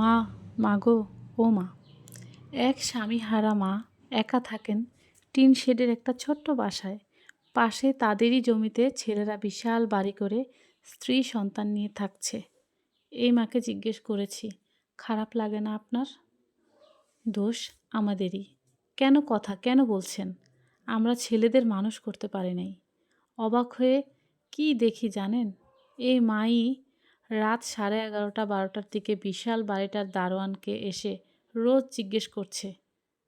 মা মাগো ও মা। এক স্বামী হারা মা একা থাকেন টিন শেডের একটা ছোট্ট বাসায়। পাশে তাদেরই জমিতে ছেলেরা বিশাল বাড়ি করে স্ত্রী সন্তান নিয়ে থাকছে। এই মাকে জিজ্ঞেস করেছি, খারাপ লাগে না আপনার? দোষ আমাদেরই। কেন কথা, কেন বলছেন? আমরা ছেলেদের মানুষ করতে পারি নাই। অবাক হয়ে, কি দেখি জানেন? এই মাই রাত সাড়ে এগারোটা বারোটার দিকে বিশাল বাড়িটার দারোয়ানকে এসে রোজ জিজ্ঞেস করছে,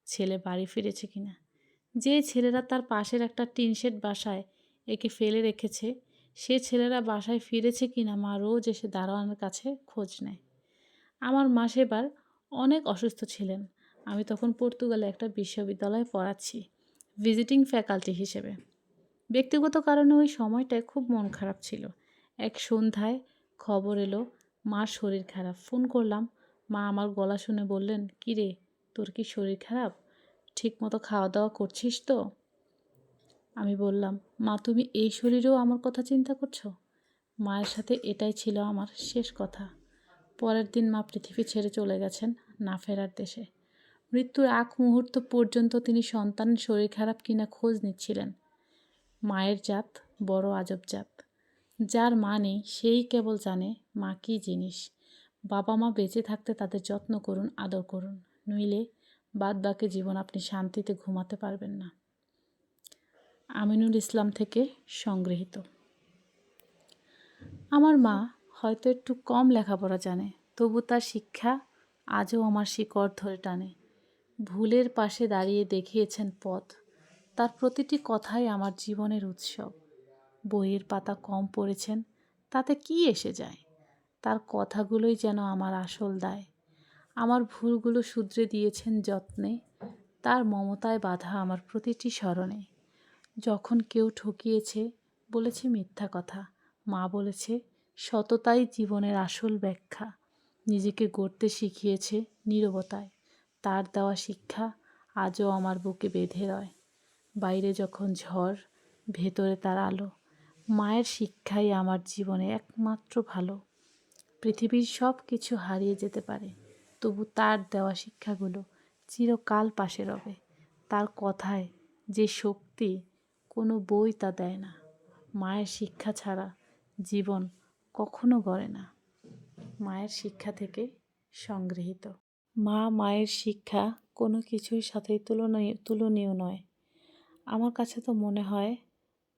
ছেলে বাড়ি ফিরেছে কিনা যে ছেলেরা তার পাশের একটা টিনশেড বাসায় একে ফেলে রেখেছে, সে ছেলেরা বাসায় ফিরেছে কিনা মা রোজ এসে দারোয়ানের কাছে খোঁজ নেয়। আমার মা সেবার অনেক অসুস্থ ছিলেন, আমি তখন পর্তুগালে একটা বিশ্ববিদ্যালয়ে পড়াচ্ছি, ভিজিটিং ফ্যাকাল্টি হিসেবে। ব্যক্তিগত কারণে ওই সময়টায় খুব মন খারাপ ছিল। এক সন্ধ্যায় খবর এলো মার শরীর খারাপ। ফোন করলাম। মা, আমার গলা শুনে বললেন, কী রে, তোর কি শরীর খারাপ? ঠিক মতো খাওয়া দাওয়া করছিস তো? আমি বললাম, মা, তুমি এই শরীরেও আমার কথা চিন্তা করছ? মায়ের সাথে এটাই ছিল আমার শেষ কথা। পরের দিন মা পৃথিবী ছেড়ে চলে গেছেন না ফেরার দেশে। মৃত্যুর আগ মুহূর্ত পর্যন্ত তিনি সন্তানের শরীর খারাপ কিনা খোঁজ নিচ্ছিলেন। মায়ের জাত বড় আজব জাত। যার মা নেই সেই কেবল জানে মা কী জিনিস। বাবা মা বেঁচে থাকতে তাদের যত্ন করুন, আদর করুন, নইলে বাদ বাকি জীবন আপনি শান্তিতে ঘুমাতে পারবেন না। আমিনুল ইসলাম থেকে সংগৃহীত। আমার মা হয়তো একটু কম লেখাপড়া জানে, তবু তার শিক্ষা আজও আমার শিকড় ধরে টানে। ভুলের পাশে দাঁড়িয়ে দেখিয়েছেন পথ, তার প্রতিটি কথাই আমার জীবনের উৎসব। বইয়ের পাতা কম পড়েছেন, তাতে কি এসে যায়? তার কথাগুলোই যেন আমার আসল দায়। আমার ভুলগুলো শুধরে দিয়েছেন যত্নে, তার মমতায় বাধা আমার প্রতিটি স্মরণে। যখন কেউ ঠকিয়েছে, বলেছে মিথ্যা কথা, মা বলেছে সততাই জীবনের আসল ব্যাখ্যা, নিজেকে গড়তে শিখিয়েছে নীরবতায়, তার দেওয়া শিক্ষা আজও আমার বুকে বেঁধে রয়। বাইরে যখন ঝড়, ভেতরে তার আলো। মায়ের শিক্ষাই আমার জীবনে একমাত্র ভালো। পৃথিবীর সব কিছু হারিয়ে যেতে পারে, তবু তার দেওয়া শিক্ষাগুলো চিরকাল পাশে রবে। তার কথায় যে শক্তি কোনো বই তা দেয় না। মায়ের শিক্ষা ছাড়া জীবন কখনো গড়ে না। মায়ের শিক্ষা থেকে সংগৃহীত। মা মায়ের শিক্ষা কোনো কিছুর সাথেই তুলনীয় তুলনীয় নয়। আমার কাছে তো মনে হয়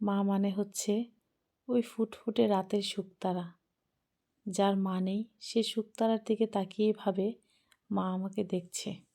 মা মানে হচ্ছে ওই ফুটফুটে রাতের শুকতারা। যার মানেই সে শুকতারার দিকে তাকিয়ে ভাবে মা আমাকে দেখছে।